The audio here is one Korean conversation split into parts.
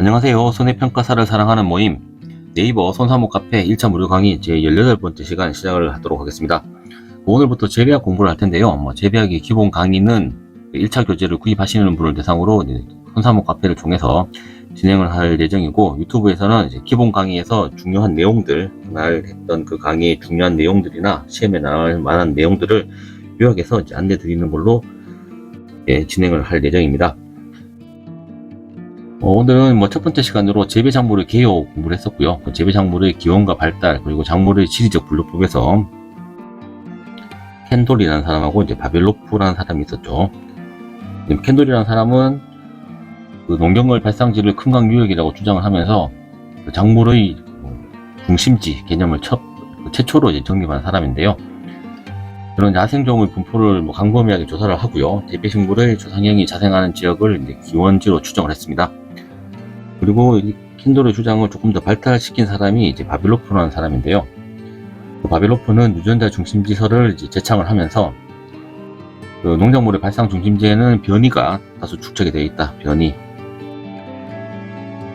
안녕하세요. 손해평가사를 사랑하는 모임 네이버 손사모 카페 1차 무료 강의 제 18번째 시간 시작을 하도록 하겠습니다. 오늘부터 재배학 공부를 할 텐데요. 뭐 재배학의 기본 강의는 1차 교재를 구입하시는 분을 대상으로 손사모 카페를 통해서 진행을 할 예정이고 유튜브에서는 기본 강의에서 중요한 내용들 날 했던 그 강의의 중요한 내용들이나 시험에 나올 만한 내용들을 요약해서 안내 드리는 걸로 예, 진행을 할 예정입니다. 어, 오늘은 뭐 첫 번째 시간으로 재배 작물의 개요 공부를 했었고요. 그 재배 작물의 기원과 발달 그리고 작물의 지리적 분류법에서 켄돌이라는 사람하고 이제 바벨로프라는 사람이 있었죠. 지금 켄돌이라는 사람은 그 농경걸 발상지를 큰강 유역이라고 주장을 하면서 그 작물의 뭐 중심지 개념을 첫, 그 최초로 이제 정립한 사람인데요. 그런 야생종의 분포를 뭐 광범위하게 조사를 하고요. 대배식물의 조상형이 자생하는 지역을 기원지로 추정을 했습니다. 그리고 이 킨돌의 주장을 조금 더 발달시킨 사람이 이제 바빌로프라는 사람인데요. 그 바빌로프는 유전자 중심지설을 제창을 하면서 그 농작물의 발상 중심지에는 변이가 다수 축적이 되어 있다. 변이.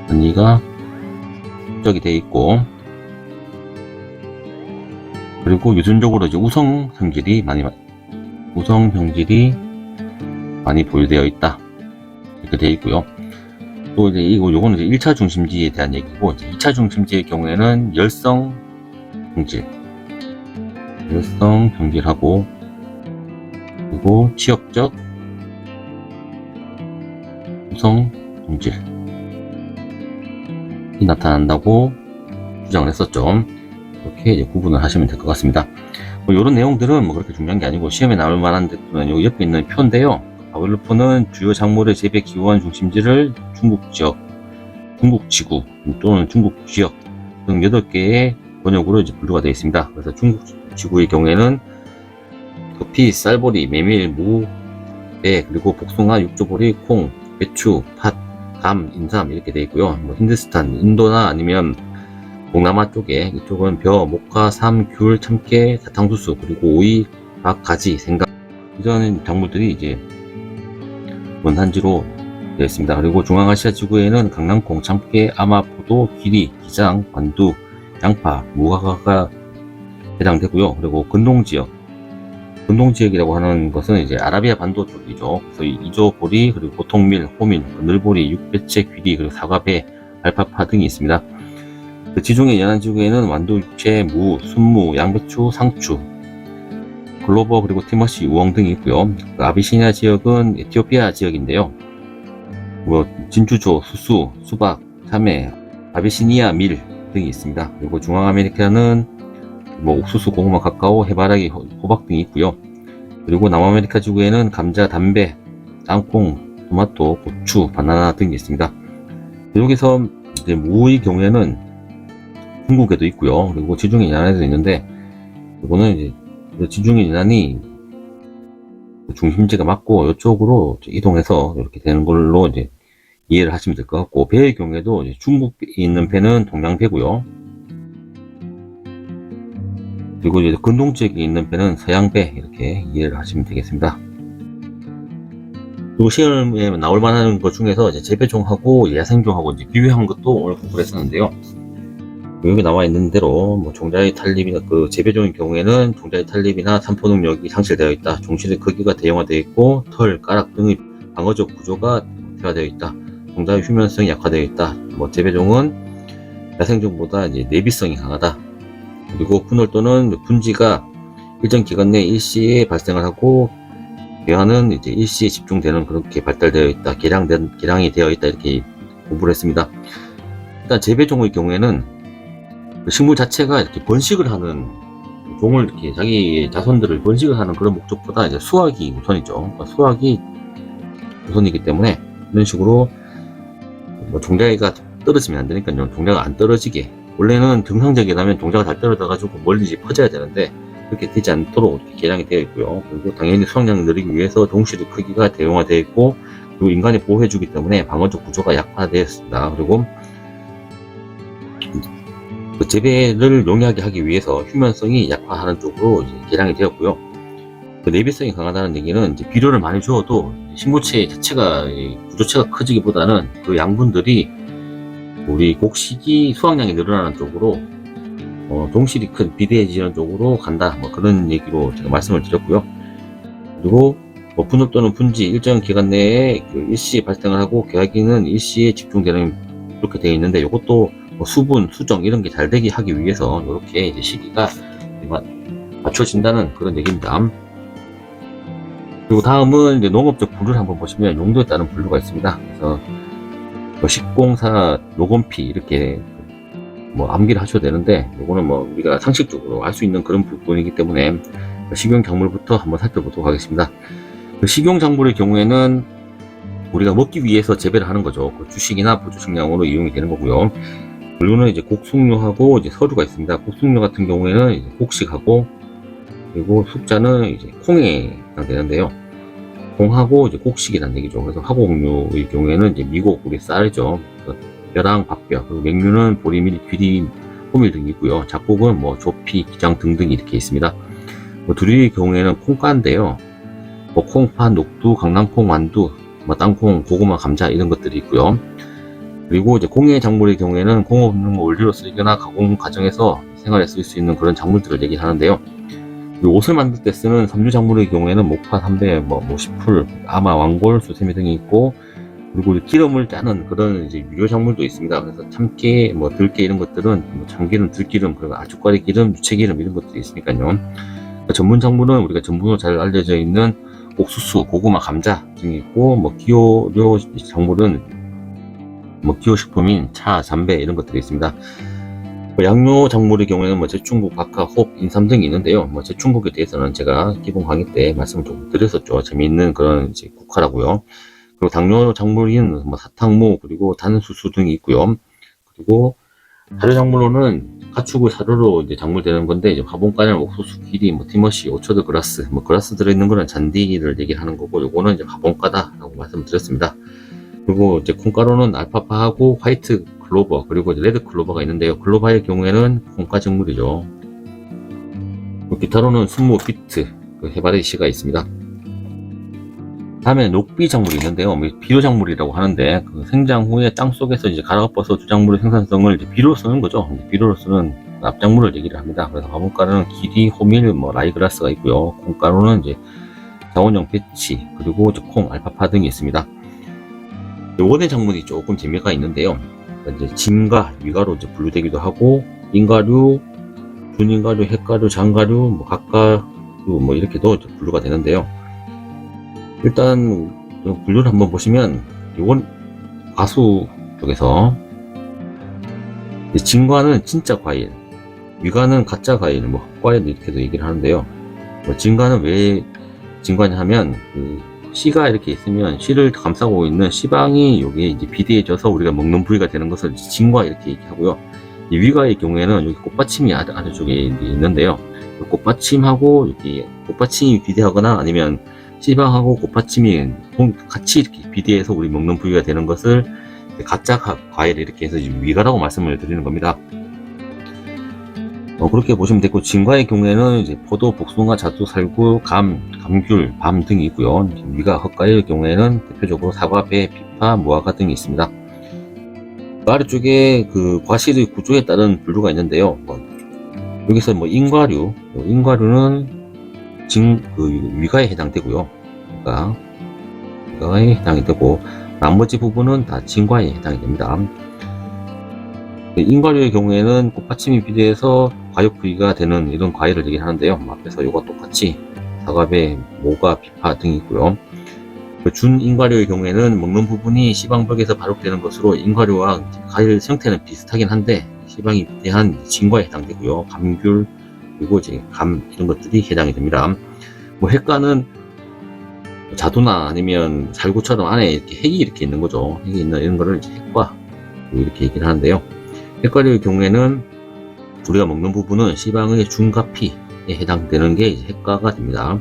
변이가 축적이 되어 있고 그리고 유전적으로 이제 우성 성질이 많이 우성 성질이 많이 보유되어 있다. 이렇게 되어 있고요. 또 이제 이거 요거는 이제 1차 중심지에 대한 얘기고 이제 2차 중심지의 경우에는 열성 병질 열성 병질하고 그리고 지역적 우성 병질이 나타난다고 주장을 했었죠. 이렇게 이제 구분을 하시면 될 것 같습니다. 뭐 이런 내용들은 뭐 그렇게 중요한 게 아니고 시험에 나올 만한 데는 요 옆에 있는 표인데요. 바벨로프는 주요 작물의 재배 기원 중심지를 중국 지역, 중국 지구 또는 중국 지역 등 8개의 번역으로 이제 분류가 되어 있습니다. 그래서 중국 지구의 경우에는 커피, 쌀보리, 메밀, 무, 배, 그리고 복숭아, 육조보리, 콩, 배추, 팥, 감, 인삼 이렇게 되어 있고요. 뭐 힌두스탄, 인도나 아니면 동남아 쪽에 이쪽은 벼, 목화, 삼, 귤, 참깨, 사탕수수 그리고 오이, 박, 가지, 생강 이런 작물들이 이제 원산지로 되어 있습니다. 그리고 중앙아시아 지구에는 강낭콩, 참깨, 아마, 포도, 기리, 기장, 관두, 양파, 무화과가 해당되고요. 그리고 근동지역, 근동지역이라고 하는 것은 이제 아라비아 반도 쪽이죠. 그래서 이조 보리, 그리고 보통밀, 호밀, 늘보리, 육배채, 귀리, 그리고 사과배, 알파파 등이 있습니다. 그 지중해 연안 지구에는 완두, 육채, 무, 순무, 양배추, 상추, 글로버 그리고 티머시, 우엉 등이 있고요. 그 아비시니아 지역은 에티오피아 지역인데요. 뭐 진주조, 수수, 수박, 참외, 아비시니아 밀 등이 있습니다. 그리고 중앙아메리카는 뭐 옥수수, 고구마, 카카오, 해바라기, 호- 호박 등이 있고요. 그리고 남아메리카 지구에는 감자, 담배, 땅콩, 토마토, 고추, 바나나 등이 있습니다. 여기서 이제 무의 경우에는 중국에도 있고요. 그리고 지중해 연안에도 있는데 이거는 이제 그 지중해 연안이 중심지가 맞고 이쪽으로 이동해서 이렇게 되는 걸로 이제 이해를 하시면 될 것 같고 배의 경우에도 중국에 있는 배는 동양배고요. 그리고 이제 근동 지역에 있는 배는 서양배 이렇게 이해를 하시면 되겠습니다. 그리고 시험에 나올 만한 것 중에서 이제 재배종하고 야생종하고 이제 비교한 것도 오늘 공부를 했었는데요. 여기 나와 있는 대로 뭐 종자의 탈립이나 그 재배종의 경우에는 종자의 탈립이나 산포 능력이 상실되어 있다. 종실의 크기가 대형화되어 있고 털, 가락 등의 방어적 구조가 퇴화되어 있다. 종자의 휴면성이 약화되어 있다. 뭐 재배종은 야생종보다 이제 내비성이 강하다. 그리고 분월 또는 분지가 일정 기간 내 일시에 발생을 하고 개화는 이제 일시에 집중되는 그렇게 발달되어 있다. 개량된 개량이 되어 있다 이렇게 공부를 했습니다. 일단 재배종의 경우에는 그 식물 자체가 이렇게 번식을 하는 종을 이렇게 자기 자손들을 번식을 하는 그런 목적보다 이제 수확이 우선이죠. 그러니까 수확이 우선이기 때문에 이런 식으로 뭐 종자가 떨어지면 안 되니까요. 종자가 안 떨어지게 원래는 정상적이라면 종자가 잘 떨어져가지고 멀리 퍼져야 되는데 그렇게 되지 않도록 이렇게 개량이 되어 있고요. 그리고 당연히 수확량을 늘리기 위해서 종실의 크기가 대용화되어 있고 그리고 인간이 보호해주기 때문에 방어적 구조가 약화되어 있습니다. 그리고 그 재배를 용이하게 하기 위해서 휴면성이 약화하는 쪽으로 개량이 되었고요. 그 내비성이 강하다는 얘기는 비료를 많이 주어도 식물체 자체가 이 구조체가 커지기보다는 그 양분들이 우리 곡식이 수확량이 늘어나는 쪽으로 어, 동실이 큰 비대해지는 쪽으로 간다. 뭐 그런 얘기로 제가 말씀을 드렸고요. 그리고 뭐 분업 또는 분지 일정 기간 내에 그 일시 발생을 하고 계약기는 일시에 집중되는 이렇게 되어 있는데 이것도 뭐 수분, 수정 이런 게 잘 되게 하기 위해서 이렇게 이제 시기가 마- 맞춰진다는 그런 얘기입니다. 그리고 다음은 이제 농업적 분류를 한번 보시면 용도에 따른 분류가 있습니다. 그래서 뭐 식공사, 녹음피 이렇게 뭐 암기를 하셔도 되는데 요거는 뭐 우리가 상식적으로 알 수 있는 그런 부분이기 때문에 식용 작물부터 한번 살펴보도록 하겠습니다. 그 식용 작물의 경우에는 우리가 먹기 위해서 재배를 하는 거죠. 그 주식이나 부주식량으로 이용이 되는 거고요. 분류는 이제 곡숙류하고 이제 서류가 있습니다. 곡숙류 같은 경우에는 이제 곡식하고 그리고 숙자는 이제 콩에 해당되는데요. 콩하고 이제 곡식이라는 얘기죠. 그래서 화곡류의 경우에는 이제 미곡, 우리 쌀이죠. 그 벼랑, 밥벼, 그리고 맹류는 보리밀, 귀리, 호밀 등이 있고요. 작곡은 뭐 조피, 기장 등등이 이렇게 있습니다. 뭐 두리의 경우에는 콩가인데요. 뭐 콩 파, 녹두, 강낭콩, 완두, 뭐 땅콩, 고구마, 감자 이런 것들이 있고요. 그리고 이제 공예 작물의 경우에는 공업용 원료로 쓰이거나 가공 과정에서 생활에 쓸 수 있는 그런 작물들을 얘기하는데요. 이 옷을 만들 때 쓰는 섬유 작물의 경우에는 목파, 삼배, 뭐 모시풀, 아마, 왕골, 수세미 등이 있고 그리고 기름을 짜는 그런 이제 유료 작물도 있습니다. 그래서 참깨, 뭐 들깨 이런 것들은 뭐 참기름, 들기름, 그리고 아주까리 기름, 유채기름 이런 것들이 있으니까요. 그 전문 작물은 우리가 전문으로 잘 알려져 있는 옥수수, 고구마, 감자 등이 있고 뭐 기호료 작물은 뭐 기호식품인 차, 담배 이런 것들이 있습니다. 뭐 양료 작물의 경우에는 뭐 제충국, 박하, 홉, 인삼 등이 있는데요. 뭐 제충국에 대해서는 제가 기본 강의 때 말씀을 조금 드렸었죠. 재미있는 그런 이제 국화라고요. 그리고 당뇨 작물인 뭐 사탕무 그리고 단수수 등이 있고요. 그리고 사료 작물로는 가축의 사료로 이제 작물되는 건데 이제 화분가는 옥수수, 기리, 뭐 티머시, 오처드 그라스, 뭐 그라스 들어있는 거는 잔디를 얘기하는 거고 요거는 이제 화분가다라고 말씀을 드렸습니다. 그리고 이제 콩가루는 알파파하고 화이트 클로버 그리고 레드 클로버가 있는데요. 클로버의 경우에는 콩가 작물이죠. 기타로는 순무, 비트, 그 해바리시가 있습니다. 다음에 녹비 작물이 있는데요. 뭐 비료 작물이라고 하는데 그 생장 후에 땅 속에서 이제 갈아엎어서 주작물의 생산성을 비료로 쓰는 거죠. 비료로 쓰는 납작물을 얘기를 합니다. 그래서 화분가루는 기리, 호밀, 뭐 라이그라스가 있고요. 콩가루는 이제 자원용 배치 그리고 콩, 알파파 등이 있습니다. 원의 작물이 조금 재미가 있는데요. 그러니까 이제 진가, 위가로 이제 분류되기도 하고 인가류, 준인가류, 핵가류, 장가류, 뭐 각가류 뭐 이렇게도 분류가 되는데요. 일단 좀 분류를 한번 보시면 이건 과수 쪽에서 진과는 진짜 과일, 위가는 가짜 과일, 뭐 헛과일 이렇게도 얘기를 하는데요. 뭐 진과는 왜 진과냐 하면 그 씨가 이렇게 있으면 씨를 감싸고 있는 씨방이 여기에 이제 비대해져서 우리가 먹는 부위가 되는 것을 진과 이렇게 얘기하고요. 이 위가의 경우에는 여기 꽃받침이 아래, 아래쪽에 있는데요. 그 꽃받침하고 여기 꽃받침이 비대하거나 아니면 씨방하고 꽃받침이 동- 같이 이렇게 비대해서 우리 먹는 부위가 되는 것을 가짜 가- 과일 이렇게 해서 위가라고 말씀을 드리는 겁니다. 어, 그렇게 보시면 되고 진과의 경우에는 이제 포도, 복숭아, 자두, 살구, 감, 감귤, 밤 등이 있고요. 위가 헛과의 경우에는 대표적으로 사과, 배, 피파, 무화과 등이 있습니다. 그 아래쪽에 그 과실의 구조에 따른 분류가 있는데요. 뭐, 여기서 뭐 인과류, 뭐 인과류는 진, 그 위가에 해당되고요. 그러니까 위가에 해당이 되고 나머지 부분은 다 진과에 해당이 됩니다. 그 인과류의 경우에는 꽃받침이 비대해서 과육 부위가 되는 이런 과일을 얘기하는데요. 뭐 앞에서 이거 똑같이 사과배, 모가, 비파 등이 있고요. 그 준인과류의 경우에는 먹는 부분이 시방벽에서 발육되는 것으로 인과류와 과일 형태는 비슷하긴 한데 시방이 대한 진과에 해당되고요. 감귤 그리고 이제 감 이런 것들이 해당이 됩니다. 뭐 핵과는 자두나 아니면 살구처럼 안에 이렇게 핵이 이렇게 있는 거죠. 핵이 있는 이런 거를 핵과 이렇게 얘기를 하는데요. 핵과류의 경우에는 우리가 먹는 부분은 시방의 중가피에 해당되는 게 핵과가 됩니다.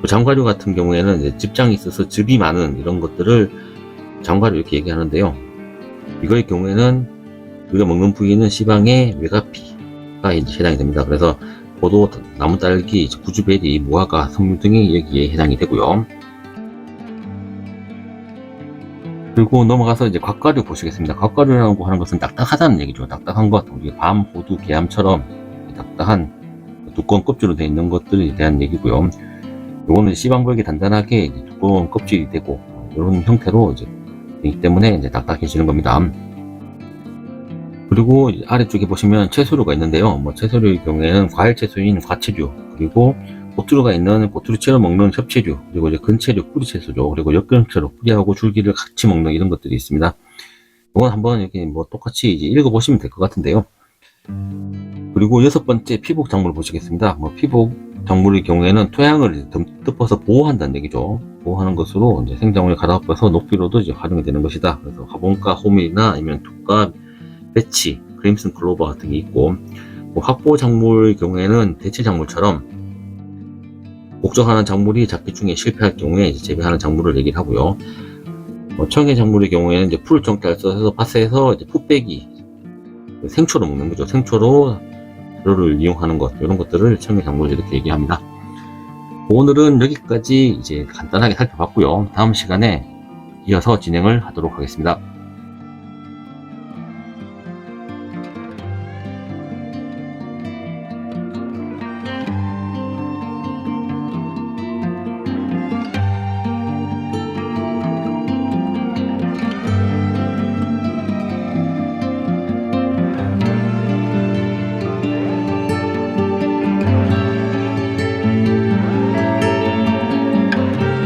그 장과류 같은 경우에는 즙장이 있어서 즙이 많은 이런 것들을 장과류 이렇게 얘기하는데요. 이거의 경우에는 우리가 먹는 부위는 시방의 외가피가 해당이 됩니다. 그래서 포도, 나무 딸기, 이제 구주베리, 무화과, 석류 등이 여기에 해당이 되고요. 그리고 넘어가서 이제 곽가류 보시겠습니다. 곽가류라고 하는 것은 딱딱하다는 얘기죠. 딱딱한 것, 우리 밤, 호두, 개암처럼 딱딱한 두꺼운 껍질로 되어 있는 것들에 대한 얘기고요. 요거는 씨방부에게 단단하게 두꺼운 껍질이 되고 이런 형태로 이제 되기 때문에 이제 딱딱해지는 겁니다. 그리고 아래쪽에 보시면 채소류가 있는데요. 뭐 채소류의 경우에는 과일 채소인 과채류 그리고 고투류가 있는 고투류채로 먹는 협채류 그리고 이제 근채류 뿌리채소죠. 그리고 역근채로 뿌리하고 줄기를 같이 먹는 이런 것들이 있습니다. 이건 한번 이렇게 뭐 똑같이 이제 읽어보시면 될 것 같은데요. 그리고 여섯 번째 피복 작물 보시겠습니다. 뭐 피복 작물의 경우에는 토양을 듬- 덮어서 보호한다는 얘기죠. 보호하는 것으로 이제 생장을 갈아엎어서 녹비로도 이제 활용이 되는 것이다. 그래서 화분과 호밀이나 아니면 툭과 배치, 크림슨 클로버 같은 게 있고 뭐 확보 작물의 경우에는 대체 작물처럼 목적하는 작물이 잡기 중에 실패할 경우에 이제 재배하는 작물을 얘기를 하고요. 뭐 청해 작물의 경우에는 이제 풀 정자를 써서 밭에서 이제 풋 빼기 생초로 먹는 거죠. 생초로 재료를 이용하는 것 이런 것들을 청해 작물 이렇게 얘기합니다. 오늘은 여기까지 이제 간단하게 살펴봤고요. 다음 시간에 이어서 진행을 하도록 하겠습니다.